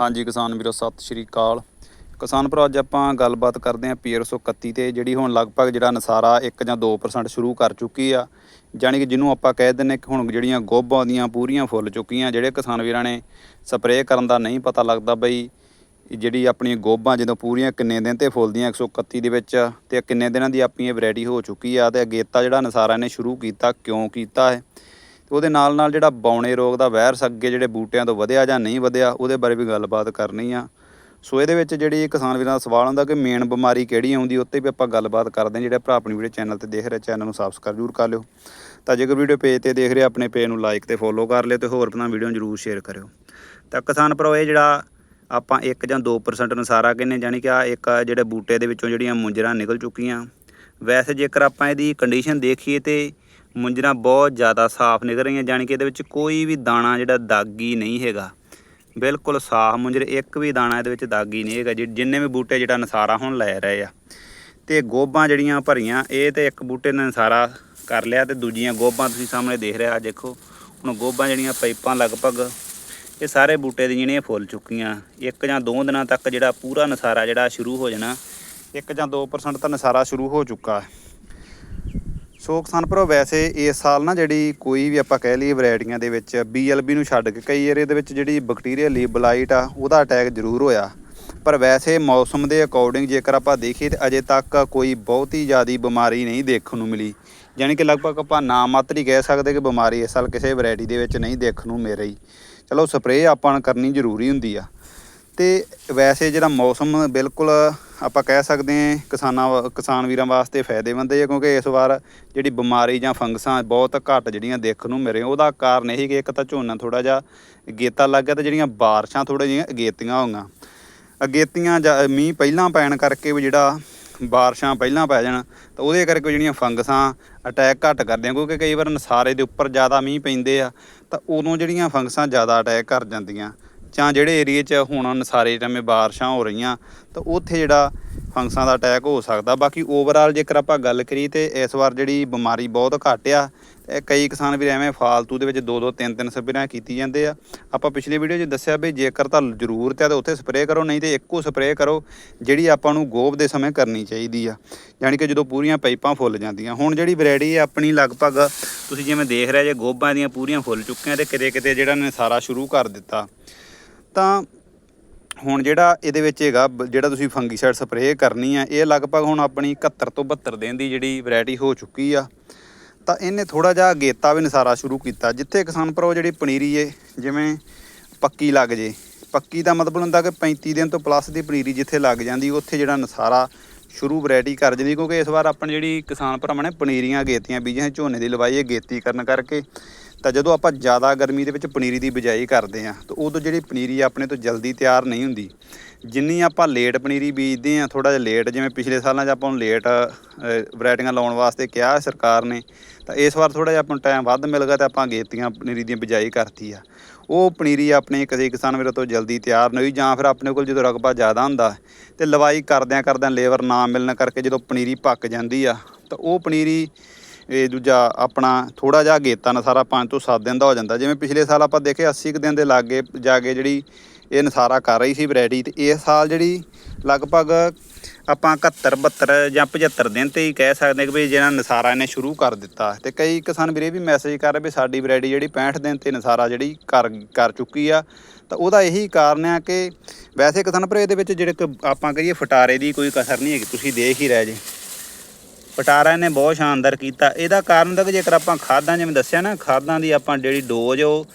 ਹਾਂਜੀ ਕਿਸਾਨ ਵੀਰੋ, ਸਤਿ ਸ਼੍ਰੀ ਅਕਾਲ। ਕਿਸਾਨ ਭਰਾ, ਅੱਜ ਆਪਾਂ ਗੱਲਬਾਤ ਕਰਦੇ ਆਂ ਪੀਆਰ 131 ਤੇ, ਜਿਹੜੀ ਹੁਣ ਲਗਭਗ ਜਿਹੜਾ ਨਸਾਰਾ 1 ਜਾਂ 2% ਸ਼ੁਰੂ ਕਰ ਚੁੱਕੀ ਆ। ਜਾਣੀ ਕਿ ਜਿਹਨੂੰ ਆਪਾਂ ਕਹਿ ਦਿੰਨੇ ਕਿ ਹੁਣ ਜਿਹੜੀਆਂ ਗੋਭਾਂ ਦੀਆਂ ਪੂਰੀਆਂ ਫੁੱਲ ਚੁੱਕੀਆਂ, ਜਿਹੜੇ ਕਿਸਾਨ ਵੀਰਾਂ ਨੇ ਸਪਰੇਅ ਕਰਨ ਦਾ ਨਹੀਂ ਪਤਾ ਲੱਗਦਾ ਬਈ, ਜਿਹੜੀ ਆਪਣੀ ਗੋਭਾਂ ਜਦੋਂ ਪੂਰੀਆਂ ਕਿੰਨੇ ਦਿਨ ਤੇ ਫੁੱਲਦੀਆਂ 131 ਦੇ ਵਿੱਚ, ਤੇ ਕਿੰਨੇ ਦਿਨਾਂ ਦੀ ਆਪਣੀ ਇਹ ਵੈਰਾਈਟੀ ਹੋ ਚੁੱਕੀ ਆ, ਤੇ ਅਗੇਤਾ ਜਿਹੜਾ ਨਸਾਰਾ ਨੇ ਸ਼ੁਰੂ ਕੀਤਾ, ਕਿਉਂ ਕੀਤਾ ਹੈ? ਉਹਦੇ ਨਾਲ ਨਾਲ ਜਿਹੜਾ ਬੌਣੇ ਰੋਗ ਦਾ ਵਾਇਰਸ ਅੱਗੇ ਜਿਹੜੇ ਬੂਟਿਆਂ ਤੋਂ ਵਧਿਆ ਜਾਂ ਨਹੀਂ ਵਧਿਆ, ਉਹਦੇ ਬਾਰੇ ਵੀ ਗੱਲਬਾਤ ਕਰਨੀ ਆ। ਸੋ ਇਹਦੇ ਵਿੱਚ ਜਿਹੜੀ ਕਿਸਾਨ ਵੀਰਾਂ ਦਾ ਸਵਾਲ ਹੁੰਦਾ ਕਿ ਮੇਨ ਬਿਮਾਰੀ ਕਿਹੜੀ ਆਉਂਦੀ, ਉੱਤੇ ਵੀ ਆਪਾਂ ਗੱਲਬਾਤ ਕਰਦੇ ਹਾਂ। ਜਿਹੜਾ ਭਰਾ ਆਪਣੀ ਵੀਡੀਓ ਚੈਨਲ ਤੇ ਦੇਖ ਰਹੇ, ਚੈਨਲ ਨੂੰ ਸਬਸਕ੍ਰਾਈਬ ਜ਼ਰੂਰ ਕਰ ਲਿਓ। ਤਾਂ ਜੇਕਰ ਵੀਡੀਓ ਪੇਜ ਤੇ ਦੇਖ ਰਹੇ, ਆਪਣੇ ਪੇਜ ਨੂੰ ਲਾਈਕ ਤੇ ਫੋਲੋ ਕਰ ਲਿਓ ਤੇ ਹੋਰ ਆਪਣਾ ਵੀਡੀਓ ਨੂੰ ਜ਼ਰੂਰ ਸ਼ੇਅਰ ਕਰਿਓ। ਤਾਂ ਕਿਸਾਨ ਭਰਾਓ, ਇਹ ਜਿਹੜਾ ਆਪਾਂ 1 ਜਾਂ 2% ਨਸਾਰਾ ਕਹਿੰਦੇ ਜਾਨੀ ਕਿ ਆ ਇੱਕ ਜਿਹੜੇ ਬੂਟੇ ਦੇ ਵਿੱਚੋਂ ਜਿਹੜੀਆਂ ਮੁੰਜਰਾਂ ਨਿਕਲ ਚੁੱਕੀਆਂ। ਵੈਸੇ ਜੇਕਰ ਆਪਾਂ ਇਹਦੀ ਕੰਡੀਸ਼ਨ ਦੇਖੀਏ ਤੇ ਮੁੰਜਰਾਂ ਬਹੁਤ ਜ਼ਿਆਦਾ ਸਾਫ਼ ਨਿਕਲ ਰਹੀਆਂ, ਜਾਣੀ ਕਿ ਇਹਦੇ ਵਿੱਚ ਕੋਈ ਵੀ ਦਾਣਾ ਜਿਹੜਾ ਦਾਗੀ ਨਹੀਂ ਹੈਗਾ। ਬਿਲਕੁਲ ਸਾਫ਼ ਮੁੰਜਰ, ਇੱਕ ਵੀ ਦਾਣਾ ਇਹਦੇ ਵਿੱਚ ਦਾਗੀ ਨਹੀਂ ਹੈਗਾ, ਜਿ- ਜਿੰਨੇ ਵੀ ਬੂਟੇ ਜਿਹੜਾ ਨਸਾਰਾ ਹੁਣ ਲੈ ਰਹੇ ਆ। ਤੇ ਗੋਭਾਂ ਜਿਹੜੀਆਂ ਭਰੀਆਂ, ਇਹ ਤੇ ਇੱਕ ਬੂਟੇ ਨੇ ਨਸਾਰਾ ਕਰ ਲਿਆ ਤੇ ਦੂਜੀਆਂ ਗੋਬਾਂ ਤੁਸੀਂ ਸਾਹਮਣੇ ਦੇਖ ਰਹੇ ਆ ਦੇਖੋ। ਹੁਣ ਗੋਭਾਂ ਜਿਹੜੀਆਂ ਪਾਈਪਾਂ ਲਗਭਗ ਇਹ ਸਾਰੇ ਬੂਟੇ ਦੀ ਜਿਹੜੀਆਂ ਫੁੱਲ ਚੁੱਕੀਆਂ। ਇੱਕ ਜਾਂ ਦੋ ਦਿਨਾਂ ਤੱਕ ਜਿਹੜਾ ਪੂਰਾ ਨਸਾਰਾ ਜਿਹੜਾ ਸ਼ੁਰੂ ਹੋ ਜਾਣਾ, ਇੱਕ ਜਾਂ 2% ਤਾਂ ਨਸਾਰਾ ਸ਼ੁਰੂ ਹੋ ਚੁੱਕਾ। ਸੋ ਕਿਸਾਨ ਭਰਾ ਵੈਸੇ ਇਸ ਸਾਲ ਨਾ ਜਿਹੜੀ ਕੋਈ ਵੀ ਆਪਾਂ ਕਹਿ ਲਈਏ ਵੈਰਾਈਟੀਆਂ ਦੇ ਵਿੱਚ BLB ਨੂੰ ਛੱਡ ਕੇ ਕਈ ਏਰੀਏ ਦੇ ਵਿੱਚ ਜਿਹੜੀ ਬੈਕਟੀਰੀਆ ਲੀਵ ਬਲਾਈਟ ਆ, ਉਹਦਾ ਅਟੈਕ ਜ਼ਰੂਰ ਹੋਇਆ। ਪਰ ਵੈਸੇ ਮੌਸਮ ਦੇ ਅਕੋਰਡਿੰਗ ਜੇਕਰ ਆਪਾਂ ਦੇਖੀਏ ਤਾਂ ਅਜੇ ਤੱਕ ਕੋਈ ਬਹੁਤੀ ਜ਼ਿਆਦੀ ਬਿਮਾਰੀ ਨਹੀਂ ਦੇਖਣ ਨੂੰ ਮਿਲੀ। ਯਾਨੀ ਕਿ ਲਗਭਗ ਆਪਾਂ ਨਾ ਮਾਤਰ ਹੀ ਕਹਿ ਸਕਦੇ ਕਿ ਬਿਮਾਰੀ ਇਸ ਸਾਲ ਕਿਸੇ ਵੈਰਾਈਟੀ ਦੇ ਵਿੱਚ ਨਹੀਂ ਦੇਖਣ ਨੂੰ ਮਿਲ ਰਹੀ। ਚਲੋ ਸਪਰੇਅ ਆਪਾਂ ਕਰਨੀ ਜ਼ਰੂਰੀ ਹੁੰਦੀ ਆ। ਤੇ ਵੈਸੇ ਜਿਹੜਾ ਮੌਸਮ ਬਿਲਕੁਲ ਆਪਾਂ ਕਹਿ ਸਕਦੇ ਹਾਂ ਕਿਸਾਨਾਂ ਵਾ- ਕਿਸਾਨ ਵੀਰਾਂ ਵਾਸਤੇ ਫਾਇਦੇਮੰਦ ਹੈ ਕਿਉਂਕਿ ਇਸ ਵਾਰ ਜਿਹੜੀ ਬਿਮਾਰੀ ਜਾਂ ਫੰਗਸਾਂ ਬਹੁਤ ਘੱਟ ਜਿਹੜੀਆਂ ਦੇਖਣ ਨੂੰ ਮਿਲ ਰਹੀਆਂ, ਉਹਦਾ ਕਾਰਨ ਇਹ ਕਿ ਇੱਕ ਤਾਂ ਝੋਨਾ ਥੋੜਾ ਜਿਹਾ ਅਗੇਤਾ ਲੱਗ ਗਿਆ ਤੇ ਜਿਹੜੀਆਂ ਬਾਰਿਸ਼ਾਂ ਥੋੜ੍ਹੀਆਂ ਜਿਹੀਆਂ ਅਗੇਤੀਆਂ ਹੋਈਆਂ। ਅਗੇਤੀਆਂ ਜਾਂ ਮੀਂਹ ਪਹਿਲਾਂ ਪੈਣ ਕਰਕੇ ਵੀ ਜਿਹੜਾ ਬਾਰਿਸ਼ਾਂ ਪਹਿਲਾਂ ਪੈ ਜਾਣ, ਤਾਂ ਉਹਦੇ ਕਰਕੇ ਜਿਹੜੀਆਂ ਫੰਗਸਾਂ ਅਟੈਕ ਘੱਟ ਕਰਦੀਆਂ, ਕਿਉਂਕਿ ਕਈ ਵਾਰ ਨਸਾਰੇ ਦੇ ਉੱਪਰ ਜ਼ਿਆਦਾ ਮੀਂਹ ਪੈਂਦੇ ਆ, ਤਾਂ ਉਦੋਂ ਜਿਹੜੀਆਂ ਫੰਗਸਾਂ ਜ਼ਿਆਦਾ ਅਟੈਕ ਕਰ ਜਾਂਦੀਆਂ। ਜਾਂ ਜਿਹੜੇ ਏਰੀਏ 'ਚ ਹੁਣ ਨਸਾਰੇ ਟਾਈਮੇ ਬਾਰਿਸ਼ਾਂ ਹੋ ਰਹੀਆਂ, ਤਾਂ ਉੱਥੇ ਜਿਹੜਾ ਫੰਗਸਾਂ ਦਾ ਅਟੈਕ ਹੋ ਸਕਦਾ। ਬਾਕੀ ਓਵਰਆਲ ਜੇਕਰ ਆਪਾਂ ਗੱਲ ਕਰੀਏ ਤੇ ਇਸ ਵਾਰ ਜਿਹੜੀ ਬਿਮਾਰੀ ਬਹੁਤ ਘੱਟ ਆ, ਤੇ ਕਈ ਕਿਸਾਨ ਵੀ ਐਵੇਂ ਫਾਲਤੂ ਦੇ ਵਿੱਚ ਦੋ ਦੋ ਤਿੰਨ ਤਿੰਨ ਸਪਰੇਆਂ ਕੀਤੀ ਜਾਂਦੇ ਆ। ਆਪਾਂ ਪਿਛਲੀ ਵੀਡੀਓ 'ਚ ਦੱਸਿਆ ਵੀ ਜੇਕਰ ਤਾਂ ਜ਼ਰੂਰਤ ਆ ਤਾਂ ਉੱਥੇ ਸਪਰੇਅ ਕਰੋ, ਨਹੀਂ ਤੇ ਇੱਕੋ ਸਪਰੇਅ ਕਰੋ ਜਿਹੜੀ ਆਪਾਂ ਨੂੰ ਗੋਭ ਦੇ ਸਮੇਂ ਕਰਨੀ ਚਾਹੀਦੀ ਆ। ਯਾਨੀ ਕਿ ਜਦੋਂ ਪੂਰੀਆਂ ਪਾਈਪਾਂ ਫੁੱਲ ਜਾਂਦੀਆਂ। ਹੁਣ ਜਿਹੜੀ ਵੈਰਾਈਟੀ ਹੈ ਆਪਣੀ ਲਗਭਗ ਤੁਸੀਂ ਜਿਵੇਂ ਦੇਖ ਰਹੇ ਜੇ ਗੋਭਾਂ ਦੀਆਂ ਪੂਰੀਆਂ ਫੁੱਲ ਚੁੱਕੀਆਂ ਤੇ ਕਿਤੇ ਕਿਤੇ ਜਿਹੜਾ ਨੇ ਸਾਰਾ ਸ਼ੁਰੂ ਕਰ ਦਿੱਤਾ। ਤਾਂ ਹੁਣ ਜਿਹੜਾ ਇਹਦੇ ਵਿੱਚ ਹੈਗਾ, ਬ- ਜਿਹੜਾ ਤੁਸੀਂ ਫੰਗੀਸਾਈਡ ਸਪਰੇਅ ਕਰਨੀ ਆ, ਇਹ ਲਗਭਗ ਹੁਣ ਆਪਣੀ 71 ਤੋਂ 72 ਦਿਨ ਦੀ ਜਿਹੜੀ ਵੈਰਾਈਟੀ ਹੋ ਚੁੱਕੀ ਆ। ਤਾਂ ਇਹਨੇ ਥੋੜਾ ਜਿਹਾ ਅਗੇਤਾ ਵੀ ਨਸਾਰਾ ਸ਼ੁਰੂ ਕੀਤਾ, ਜਿੱਥੇ ਕਿਸਾਨ ਭਰਾਓ ਜਿਹੜੀ ਪਨੀਰੀ ਏ, ਜਿਵੇਂ ਪੱਕੀ ਲੱਗ ਜੇ। ਪੱਕੀ ਦਾ ਮਤਲਬ ਹੁੰਦਾ ਕਿ 35 ਦਿਨ ਤੋਂ ਪਲੱਸ ਦੀ ਪਨੀਰੀ ਜਿੱਥੇ ਲੱਗ ਜਾਂਦੀ, ਉੱਥੇ ਜਿਹੜਾ ਨਸਾਰਾ ਸ਼ੁਰੂ ਵੈਰਾਈਟੀ ਕਰ ਜਾਂਦੀ, ਕਿਉਂਕਿ ਇਸ ਵਾਰ ਆਪਣੀ ਜਿਹੜੀ ਕਿਸਾਨ ਭਰਾਵਾਂ ਨੇ ਪਨੀਰੀਆਂ ਗੇਤੀਆਂ ਬੀਜਾਂ ਝੋਨੇ ਦੀ ਲਵਾਈ ਹੈ ਗੇਤੀ ਕਰਨ ਕਰਕੇ। ਤਾਂ ਜਦੋਂ ਆਪਾਂ ਜ਼ਿਆਦਾ ਗਰਮੀ ਦੇ ਵਿੱਚ ਪਨੀਰੀ ਦੀ ਬਿਜਾਈ ਕਰਦੇ ਆ ਤਾਂ ਉਦੋਂ ਜਿਹੜੀ ਪਨੀਰੀ ਆਪਣੇ ਤੋਂ ਜਲਦੀ ਤਿਆਰ ਨਹੀਂ ਹੁੰਦੀ। ਜਿੰਨੀ ਆਪਾਂ ਲੇਟ ਪਨੀਰੀ ਬੀਜਦੇ ਆ ਥੋੜਾ ਜਿਹਾ ਲੇਟ ਜਿਵੇਂ ਪਿਛਲੇ ਸਾਲਾਂ 'ਚ ਆਪਾਂ ਨੂੰ ਲੇਟ ਵੈਰਾਈਟੀਆਂ ਲਾਉਣ ਵਾਸਤੇ ਕਿਹਾ ਸਰਕਾਰ ਨੇ, ਤਾਂ ਇਸ ਵਾਰ ਥੋੜਾ ਜਿਹਾ ਆਪਾਂ ਨੂੰ ਟਾਈਮ ਵੱਧ ਮਿਲ ਗਿਆ ਤੇ ਆਪਾਂ ਗੇਤੀਆਂ, ਪਨੀਰੀ ਦੀਆਂ ਬਿਜਾਈ ਕਰਤੀ ਆ। ਉਹ ਪਨੀਰੀ ਆਪਣੇ ਕਦੇ ਕਿਸਾਨ ਵੀਰਾਂ ਤੋਂ ਜਲਦੀ ਤਿਆਰ ਨਹੀਂ ਹੋਈ, ਜਾਂ ਫਿਰ ਆਪਣੇ ਕੋਲ ਜਦੋਂ ਰਕਬਾ ਜ਼ਿਆਦਾ ਹੁੰਦਾ ਤੇ ਲਵਾਈ ਕਰਦਿਆਂ ਕਰਦਿਆਂ ਲੇਬਰ ਨਾ ਮਿਲਣ ਕਰਕੇ ਜਦੋਂ ਪਨੀਰੀ ਪੱਕ ਜਾਂਦੀ ਆ, ਤਾਂ ਉਹ ਪਨੀਰੀ ਇਹ ਦੂਜਾ ਆਪਣਾ ਥੋੜਾ ਜਿਹਾ ਗੇਤਾ ਨਸਾਰਾ 5 ਤੋਂ 7 ਦਿਨ ਦਾ ਹੋ ਜਾਂਦਾ। ਜਿਵੇਂ ਪਿਛਲੇ ਸਾਲ ਆਪਾਂ ਦੇਖੇ 80 ਕੁ ਦਿਨ ਦੇ ਲਾਗੇ ਜਾ ਕੇ ਜਿਹੜੀ ਇਹ ਨਸਾਰਾ ਕਰ ਰਹੀ ਸੀ ਵੈਰਾਈਟੀ ਤੇ ਇਸ ਸਾਲ ਜਿਹੜੀ ਲਗਭਗ ਆਪਾਂ 71 72 ਜਾਂ 75 ਦਿਨ ਤੇ ਹੀ ਕਹਿ ਸਕਦੇ ਕਿ ਵੀ ਜਿਹੜਾ ਨਸਾਰਾ ਇਹਨੇ ਸ਼ੁਰੂ ਕਰ ਦਿੱਤਾ। ਤੇ ਕਈ ਕਿਸਾਨ ਵੀਰੇ ਵੀ ਮੈਸੇਜ ਕਰ ਰਹੇ ਵੀ ਸਾਡੀ ਵੈਰਾਈਟੀ ਜਿਹੜੀ 65 ਦਿਨ ਤੇ ਨਸਾਰਾ ਜਿਹੜੀ ਕਰ ਕਰ ਚੁੱਕੀ ਆ। ਤਾਂ ਉਹਦਾ ਇਹੀ ਕਾਰਨ ਆ ਕਿ ਵੈਸੇ ਕਿਸਾਨ ਪਰ ਇਹਦੇ ਵਿੱਚ ਜਿਹੜੇ ਕਿ ਆਪਾਂ ਕਹੀਏ ਫਟਾਰੇ ਦੀ ਕੋਈ ਕਸਰ ਨਹੀਂ ਹੈਗੀ, ਤੁਸੀਂ ਦੇਖ ਹੀ ਰਹੇ ਜੇ। ਪਟਾਰਾ ਇਹਨੇ ਬਹੁਤ ਸ਼ਾਨਦਾਰ ਕੀਤਾ। ਇਹਦਾ ਕਾਰਨ ਤਾਂ ਕਿ ਜੇਕਰ ਆਪਾਂ ਖਾਦਾਂ ਜਿਵੇਂ ਦੱਸਿਆ ਨਾ, ਖਾਦਾਂ ਦੀ ਆਪਾਂ ਜਿਹੜੀ ਡੋਜ਼ ਉਹ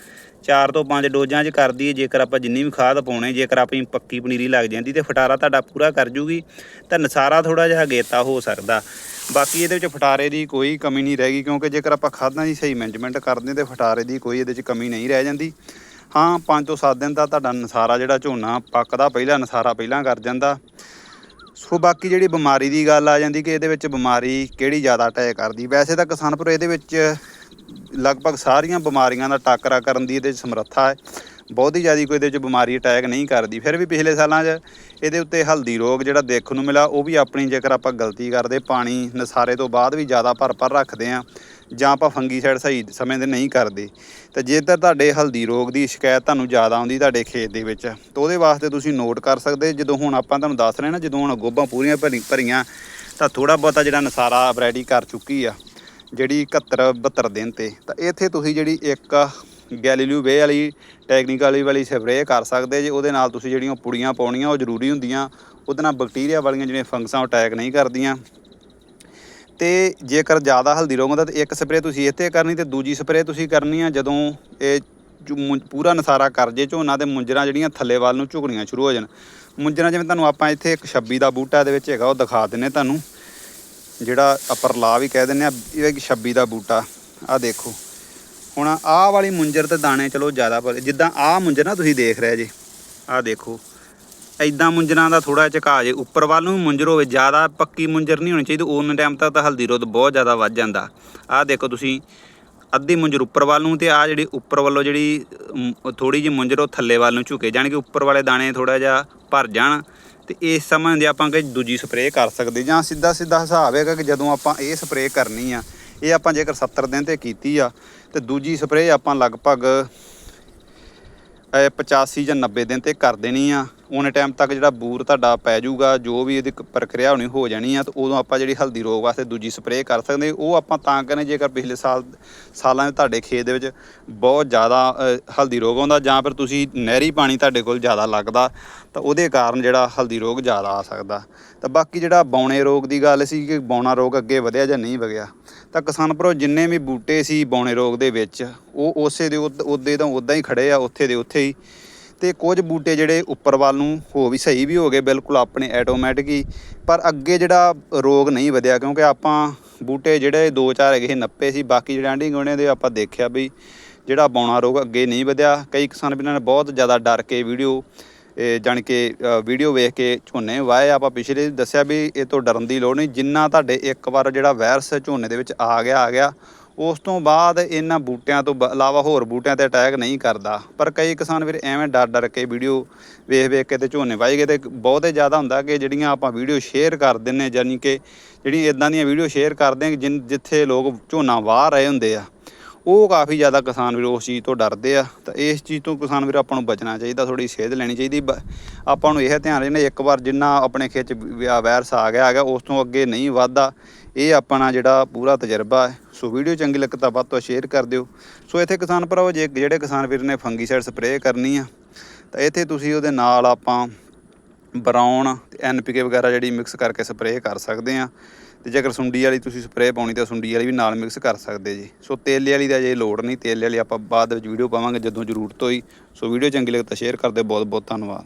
4 ਤੋਂ 5 ਡੋਜ਼ਾਂ 'ਚ ਕਰਦੀ ਹੈ ਜੇਕਰ ਆਪਾਂ ਜਿੰਨੀ ਵੀ ਖਾਦ ਪਾਉਣੇ, ਜੇਕਰ ਆਪਣੀ ਪੱਕੀ ਪਨੀਰੀ ਲੱਗ ਜਾਂਦੀ ਤੇ ਫਟਾਰਾ ਤੁਹਾਡਾ ਪੂਰਾ ਕਰ ਜੂਗੀ, ਤਾਂ ਨਸਾਰਾ ਥੋੜਾ ਜਿਹਾ ਗੇਤਾ ਹੋ ਸਕਦਾ। ਬਾਕੀ ਇਹਦੇ ਵਿੱਚ ਫਟਾਰੇ ਦੀ ਕੋਈ ਕਮੀ ਨਹੀਂ ਰਹਿ ਗਈ, ਕਿਉਂਕਿ ਜੇਕਰ ਆਪਾਂ ਖਾਦਾਂ ਦੀ ਸਹੀ ਮੈਨੇਜਮੈਂਟ ਕਰਦੇ ਹਾਂ ਤੇ ਫਟਾਰੇ ਦੀ ਕੋਈ ਇਹਦੇ 'ਚ ਕਮੀ ਨਹੀਂ ਰਹਿ ਜਾਂਦੀ। ਹਾਂ 5 ਤੋਂ 7 ਦਿਨ ਦਾ ਤੁਹਾਡਾ ਨਸਾਰਾ ਜਿਹੜਾ ਝੋਨਾ ਪੱਕਦਾ, ਪਹਿਲਾਂ ਨਸਾਰਾ ਪਹਿਲਾਂ ਕਰ ਜਾਂਦਾ। ਸੋ ਬਾਕੀ ਜਿਹੜੀ ਬਿਮਾਰੀ ਦੀ ਗੱਲ ਆ ਜਾਂਦੀ ਕਿ ਇਹਦੇ ਵਿੱਚ ਬਿਮਾਰੀ ਕਿਹੜੀ ਜ਼ਿਆਦਾ ਅਟੈਕ ਕਰਦੀ। ਵੈਸੇ ਤਾਂ ਕਿਸਾਨਪੁਰ ਇਹਦੇ ਵਿੱਚ ਲਗਭਗ ਸਾਰੀਆਂ ਬਿਮਾਰੀਆਂ ਦਾ ਟਾਕਰਾ ਕਰਨ ਦੀ ਇਹਦੇ 'ਚ ਸਮਰੱਥਾ ਹੈ। ਬਹੁਤ ਹੀ ਜ਼ਿਆਦਾ ਕੋਈ ਇਹਦੇ 'ਚ ਬਿਮਾਰੀ ਅਟੈਕ ਨਹੀਂ ਕਰਦੀ। ਫਿਰ ਵੀ ਪਿਛਲੇ ਸਾਲਾਂ 'ਚ ਇਹਦੇ ਉੱਤੇ ਹਲਦੀ ਰੋਗ ਜਿਹੜਾ ਦੇਖਣ ਨੂੰ ਮਿਲਾ ਉਹ ਵੀ ਆਪਣੀ ਜੇਕਰ ਆਪਾਂ ਗਲਤੀ ਕਰਦੇ, ਪਾਣੀ, ਨਸਾਰੇ ਤੋਂ ਬਾਅਦ ਵੀ ਜ਼ਿਆਦਾ ਭਰ ਭਰ ਰੱਖਦੇ ਆ। ਜਾਂ ਆਪਾਂ ਫੰਗੀਸਾਈਡ ਸਹੀ ਸਮੇਂ ਤੇ ਨਹੀਂ ਕਰਦੇ, ਤੇ ਜੇਕਰ ਤੁਹਾਡੇ ਹਲਦੀ ਰੋਗ ਦੀ ਸ਼ਿਕਾਇਤ ਤੁਹਾਨੂੰ ਜ਼ਿਆਦਾ ਆਉਂਦੀ ਤੁਹਾਡੇ ਖੇਤ ਦੇ ਵਿੱਚ, ਤਾਂ ਉਹਦੇ ਵਾਸਤੇ ਤੁਸੀਂ ਨੋਟ ਕਰ ਸਕਦੇ, ਜਦੋਂ ਹੁਣ ਆਪਾਂ ਤੁਹਾਨੂੰ ਦੱਸ ਰਹੇ ਨਾ, ਜਦੋਂ ਹੁਣ ਗੋਭਾਂ ਪੂਰੀਆਂ ਭਰੀ, ਭਰੀਆਂ, ਤਾਂ ਥੋੜਾ ਬਹੁਤਾ ਜਿਹੜਾ ਨਸਾਰਾ ਵੈਰਾਈਟੀ ਕਰ ਚੁੱਕੀ ਆ, ਜਿਹੜੀ 71 72 ਦਿਨ ਤੇ, ਤਾਂ ਇੱਥੇ ਤੁਸੀਂ ਜਿਹੜੀ ਇੱਕ ਗੈਲੀਲਿਓ ਵੇ ਵਾਲੀ ਟੈਕਨੀਕਲੀ ਵਾਲੀ ਸਪਰੇਅ ਕਰ ਸਕਦੇ, ਜੇ ਉਹਦੇ ਨਾਲ ਤੁਸੀਂ ਜਿਹੜੀਆਂ ਪੁੜੀਆਂ ਪਾਉਣੀਆਂ, ਉਹ ਜ਼ਰੂਰੀ ਹੁੰਦੀਆਂ, ਉਹਦੇ ਨਾਲ ਬੈਕਟੀਰੀਆ ਵਾਲੀਆਂ ਜਿਹੜੀਆਂ ਫੰਗਸਾਂ ਅਟੈਕ ਨਹੀਂ ਕਰਦੀਆਂ ਤੇ ਜੇਕਰ ਜ਼ਿਆਦਾ ਹਲਦੀ ਰੋਗ ਹੁੰਦਾ ਤਾਂ ਇੱਕ ਸਪਰੇਅ ਤੁਸੀਂ ਇੱਥੇ ਕਰਨੀ ਤੇ ਦੂਜੀ ਸਪਰੇਅ ਤੁਸੀਂ ਕਰਨੀ ਆ ਜਦੋਂ ਇਹ ਜੋ ਮੁੰ- ਪੂਰਾ ਨਸਾਰਾ ਕਰ ਜੇ ਝੋਨਾ ਤੇ ਮੁੰਜਰਾਂ ਜਿਹੜੀਆਂ ਥੱਲੇ ਵੱਲ ਨੂੰ ਝੁਕਣੀਆਂ ਸ਼ੁਰੂ ਹੋ ਜਾਣ। ਮੁੰਜਰਾਂ ਜਿਵੇਂ ਤੁਹਾਨੂੰ ਆਪਾਂ ਇੱਥੇ ਇੱਕ 26 ਦਾ ਬੂਟਾ ਇਹਦੇ ਵਿੱਚ ਹੈਗਾ, ਉਹ ਦਿਖਾ ਦਿੰਨੇ ਤੁਹਾਨੂੰ। ਜਿਹੜਾ ਅਪਰ ਲਾ ਵੀ ਕਹਿ ਦਿੰਨੇ ਆ, ਇਹ ਇੱਕ 26 ਦਾ ਬੂਟਾ ਆ ਦੇਖੋ। ਹੁਣ ਆਹ ਵਾਲੀ ਮੁੰਜਰ ਤੇ ਦਾਣੇ ਚਲੋ ਜ਼ਿਆਦਾ ਪਰ ਜਿੱਦਾਂ ਆਹ ਮੁੰਜਰ ਨਾ ਤੁਸੀਂ ਦੇਖ ਰਹੇ ਜੇ, ਆਹ ਦੇਖੋ। ਐਦਾਂ ਮੁੰਜਰਾਂ ਦਾ ਥੋੜਾ ਝੁਕਾ ਜੇ ਉੱਪਰ ਵੱਲ ਨੂੰ ਵੀ ਮੁੰਜਰ ਹੋਵੇ ਜ਼ਿਆਦਾ ਪੱਕੀ ਮੁੰਜਰ ਨਹੀਂ ਹੋਣੀ ਚਾਹੀਦੀ ਉਹਨਾਂ ਟਾਈਮ ਤੱਕ ਤਾਂ ਹਲਦੀ ਰੋਦ ਬਹੁਤ ਜ਼ਿਆਦਾ ਵੱਧ ਜਾਂਦਾ। ਆਹ ਦੇਖੋ ਤੁਸੀਂ, ਅੱਧੀ ਮੁੰਜਰ ਉੱਪਰ ਵੱਲ ਨੂੰ ਤੇ ਆ ਜਿਹੜੀ ਉੱਪਰ ਵੱਲੋਂ ਜਿਹੜੀ ਥੋੜੀ ਜਿਹੀ ਮੁੰਜਰ ਉਹ ਥੱਲੇ ਵੱਲ ਨੂੰ ਝੁਕੇ, ਜਾਣ ਕਿ ਉੱਪਰ ਵਾਲੇ ਦਾਣੇ ਥੋੜਾ ਜਿਹਾ ਭਰ ਜਾਣ ਤੇ ਇਸ ਸਮੇਂ ਦੇ ਆਪਾਂ ਕਿ ਦੂਜੀ ਸਪਰੇਅ ਕਰ ਸਕਦੇ ਜਾਂ ਸਿੱਧਾ ਸਿੱਧਾ ਹਿਸਾਬ ਹੈਗਾ ਕਿ ਜਦੋਂ ਆਪਾਂ ਇਹ ਸਪਰੇਅ ਕਰਨੀ ਆ, ਇਹ ਆਪਾਂ ਜੇਕਰ 70 ਦਿਨ ਤੇ ਕੀਤੀ ਆ, ਤੇ ਦੂਜੀ ਸਪਰੇਅ ਆਪਾਂ ਲਗਭਗ, ਇਹ 85 ਜਾਂ 90 ਦਿਨ ਤੇ ਕਰ ਦੇਣੀ ਆ। ਉਹਨੇ ਟਾਈਮ ਤੱਕ ਜਿਹੜਾ ਬੂਰ ਤੁਹਾਡਾ ਪੈ ਜਾਊਗਾ, ਜੋ ਵੀ ਇਹਦੀ ਪ੍ਰਕਿਰਿਆ ਹੋਣੀ ਹੋ ਜਾਣੀ ਆ, ਤੇ ਉਦੋਂ ਆਪਾਂ ਜਿਹੜੀ ਹਲਦੀ ਰੋਗ ਵਾਸਤੇ ਦੂਜੀ ਸਪਰੇਅ ਕਰ ਸਕਦੇ ਉਹ ਆਪਾਂ ਤਾਂ ਕਰਨੇ ਜੇਕਰ ਪਿਛਲੇ ਸਾਲ, ਸਾਲਾਂ ਦੇ ਤੁਹਾਡੇ ਖੇਤ ਦੇ ਵਿੱਚ ਬਹੁਤ ਜ਼ਿਆਦਾ ਹਲਦੀ ਰੋਗ ਆਉਂਦਾ ਜਾਂ ਫਿਰ ਤੁਸੀਂ ਨਹਿਰੀ ਪਾਣੀ ਤੁਹਾਡੇ ਕੋਲ ਜ਼ਿਆਦਾ ਲੱਗਦਾ, ਤਾਂ ਉਹਦੇ ਕਾਰਨ ਜਿਹੜਾ ਹਲਦੀ ਰੋਗ ਜ਼ਿਆਦਾ ਆ ਸਕਦਾ। ਤਾਂ ਬਾਕੀ ਜਿਹੜਾ ਬੌਣੇ ਰੋਗ ਦੀ ਗੱਲ ਸੀ ਕਿ ਬੌਣਾ ਰੋਗ ਅੱਗੇ ਵਧਿਆ ਜਾਂ ਨਹੀਂ ਵਧਿਆ, ਤਾਂ ਕਿਸਾਨ ਭਰੋ ਜਿੰਨੇ ਵੀ ਬੂਟੇ ਸੀ ਬੌਣੇ ਰੋਗ ਦੇ ਵਿੱਚ, ਉਹ ਉਸੇ ਦੇ ਉਦ- ਉਹਦੇ ਤੋਂ ਉਦਾਂ ਹੀ ਖੜੇ ਆ, ਉੱਥੇ ਦੇ ਉੱਥੇ ਹੀ। ਤੇ ਕੁਝ ਬੂਟੇ ਜਿਹੜੇ ਉੱਪਰ ਵੱਲ ਨੂੰ ਹੋ ਵੀ ਸਹੀ ਵੀ ਹੋ ਗਏ, ਬਿਲਕੁਲ ਆਪਣੇ ਆਟੋਮੈਟਿਕ ਹੀ। ਪਰ ਅੱਗੇ ਜਿਹੜਾ ਰੋਗ ਨਹੀਂ ਵਧਿਆ, ਕਿਉਂਕਿ ਆਪਾਂ ਬੂਟੇ ਜਿਹੜੇ ਦੋ ਚਾਰ ਹੈਗੇ ਨੱਪੇ ਸੀ, ਬਾਕੀ ਜਿਹੜੇ ਆਂਢੀ ਗੁਆਂਢੀਆਂ ਦੇ ਆਪਾਂ ਦੇਖਿਆ ਵੀ ਜਿਹੜਾ ਬੌਣਾ ਰੋਗ ਅੱਗੇ ਨਹੀਂ ਵਧਿਆ। ਕਈ ਕਿਸਾਨ ਵੀਰਾਂ ਨੇ ਬਹੁਤ ਜ਼ਿਆਦਾ ਡਰ ਕੇ ਵੀਡੀਓ, ਇਹ ਜਾਣੀ ਕਿ ਵੀਡੀਓ ਵੇਖ ਕੇ ਝੋਨੇ ਵਾਏ। ਆਪਾਂ ਪਿਛਲੇ ਦੱਸਿਆ ਵੀ ਇਹ ਤੋਂ ਡਰਨ ਦੀ ਲੋੜ ਨਹੀਂ। ਜਿੰਨਾ ਤੁਹਾਡੇ ਇੱਕ ਵਾਰ ਜਿਹੜਾ ਵਾਇਰਸ ਝੋਨੇ ਦੇ ਵਿੱਚ ਆ ਗਿਆ ਆ ਗਿਆ ਉਸ ਤੋਂ ਬਾਅਦ ਇਹਨਾਂ ਬੂਟਿਆਂ ਤੋਂ ਬ- ਇਲਾਵਾ ਹੋਰ ਬੂਟਿਆਂ ਤੇ ਅਟੈਕ ਨਹੀਂ ਕਰਦਾ। ਪਰ ਕਈ ਕਿਸਾਨ ਵੀਰ ਐਵੇਂ ਡਰ ਡਰ ਕੇ ਵੀਡੀਓ ਵੇਖ ਵੇਖ ਕੇ ਤੇ ਝੋਨੇ ਵਾਈ ਗਏ ਤੇ ਬਹੁਤੇ ਜ਼ਿਆਦਾ ਹੁੰਦਾ ਕਿ ਜਿਹੜੀਆਂ ਆਪਾਂ ਵੀਡੀਓ ਸ਼ੇਅਰ ਕਰ ਦਿੰਨੇ ਜਾਨੀ ਕਿ ਜਿਹੜੀ ਇਦਾਂ ਦੀਆਂ ਵੀਡੀਓ ਸ਼ੇਅਰ ਕਰਦੇ ਆ ਜਿਨ ਜਿੱਥੇ ਲੋਕ ਝੋਨਾ ਵਾਹ ਰਹੇ ਹੁੰਦੇ ਆ। ਉਹ ਕਾਫੀ ਜ਼ਿਆਦਾ ਕਿਸਾਨ ਵੀਰ ਉਸ ਚੀਜ਼ ਤੋਂ ਡਰਦੇ ਆ, ਤਾਂ ਇਸ ਚੀਜ਼ ਤੋਂ ਕਿਸਾਨ ਵੀਰ ਆਪਾਂ ਨੂੰ ਬਚਣਾ ਚਾਹੀਦਾ ਥੋੜੀ ਸੇਧ ਲੈਣੀ ਚਾਹੀਦੀ। ਬ- ਆਪਾਂ ਨੂੰ ਇਹ ਧਿਆਨ ਰੱਖਣਾ, ਇੱਕ ਵਾਰ ਜਿੰਨਾ ਆਪਣੇ ਖੇਤ 'ਚ ਵਾਇਰਸ ਆ ਗਿਆ ਆ ਗਿਆ, ਉਸ ਤੋਂ ਅੱਗੇ ਨਹੀਂ ਵੱਧਦਾ। ਇਹ ਆਪਣਾ ਜਿਹੜਾ ਪੂਰਾ ਤਜਰਬਾ ਹੈ। ਸੋ ਵੀਡੀਓ ਚੰਗੀ ਲੱਗੇ ਤਾਂ ਵੱਧ ਤੋਂ ਸ਼ੇਅਰ ਕਰ ਦਿਓ। ਸੋ ਇੱਥੇ ਕਿਸਾਨ ਭਰਾਵੋ, ਜੇ ਜਿਹੜੇ ਕਿਸਾਨ ਵੀਰ ਨੇ ਫੰਗੀਸਾਈਡ ਸਪਰੇਅ ਕਰਨੀ ਆ, ਤਾਂ ਇੱਥੇ ਤੁਸੀਂ ਉਹਦੇ ਨਾਲ ਆਪਾਂ ਬਰਾਊਨ ਤੇ ਐਨਪੀਕੇ ਵਗੈਰਾ ਜਿਹੜੀ ਮਿਕਸ ਕਰਕੇ ਸਪਰੇਅ ਕਰ ਸਕਦੇ ਆ। ਤੇ ਜੇਕਰ ਸੁੰਡੀ ਵਾਲੀ ਤੁਸੀਂ ਸਪਰੇਅ ਪਾਉਣੀ ਤਾਂ ਸੁੰਡੀ ਵਾਲੀ ਵੀ ਨਾਲ ਮਿਕਸ ਕਰ ਸਕਦੇ ਜੀ। ਸੋ ਤੇਲੇ ਵਾਲੀ ਦਾ ਜੇ ਲੋੜ ਨਹੀਂ, ਤੇਲੇ ਵਾਲੀ ਆਪਾਂ ਬਾਅਦ ਵਿੱਚ ਵੀਡੀਓ ਪਾਵਾਂਗੇ ਜਦੋਂ ਜ਼ਰੂਰਤ ਹੋਈ। ਸੋ ਵੀਡੀਓ ਚੰਗੀ ਲੱਗੇ ਤਾਂ ਸ਼ੇਅਰ ਕਰਦੇ ਬਹੁਤ ਬਹੁਤ ਧੰਨਵਾਦ।